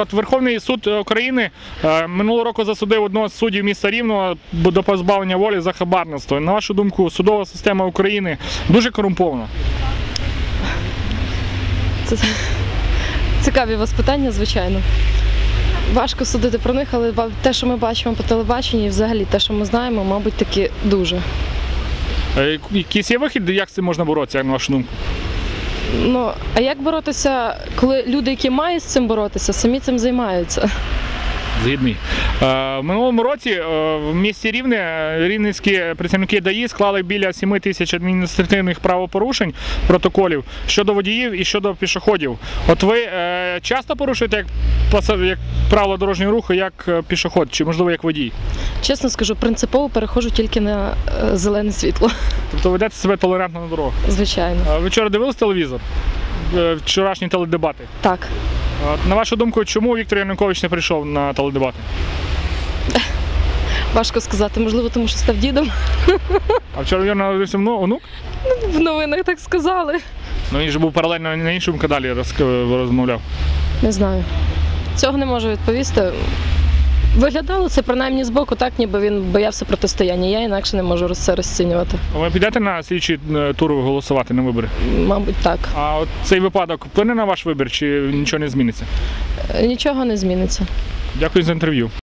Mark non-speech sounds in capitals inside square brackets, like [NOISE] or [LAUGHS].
От Верховний суд України е, минулого року засудив одного з суддів міста Рівного до позбавлення волі за хабарництво. На вашу думку, судова система України дуже корумпована. Це цікаві у вас питання, звичайно. Важко судити про них, але те, що ми бачимо по телебаченні, і взагалі те, що ми знаємо, мабуть, таки дуже. Е, Якийсь є вихід, як з цим можна боротися, як на вашу думку? Ну, а як боротися, коли люди, які мають з цим боротися, самі цим займаються? Згідний. Е, В минулому році е, в місті Рівне рівненські працівники ДАІ склали біля 7 тисяч адміністративних правопорушень протоколів щодо водіїв і щодо пішоходів. От ви е, часто порушуєте як, як правило дорожнього руху, як пішоход, чи можливо як водій? Чесно скажу, принципово переходжу тільки на зелене світло, [LAUGHS] Тобто ведете себе толерантно на дорогах. звичайно. Ви вчора дивились телевізор? Вчорашні теледебати. Так. От, На вашу думку, чому Віктор Янукович не прийшов на теледебати? [LAUGHS] Важко сказати, можливо, тому що став дідом. [LAUGHS] А вчора він народився ну, онук? В новинах так сказали. Ну він же був паралельно на іншому каналі розк- розмовляв. Не знаю. Цього не можу відповісти. Виглядало це принаймні з боку, так ніби він боявся протистояння. Я інакше не можу це розцінювати. А ви підете на слідчий е, тур голосувати на вибори? Мабуть, так. А от цей випадок вплине на ваш вибір чи нічого не зміниться? Е, Нічого не зміниться. Дякую за інтерв'ю.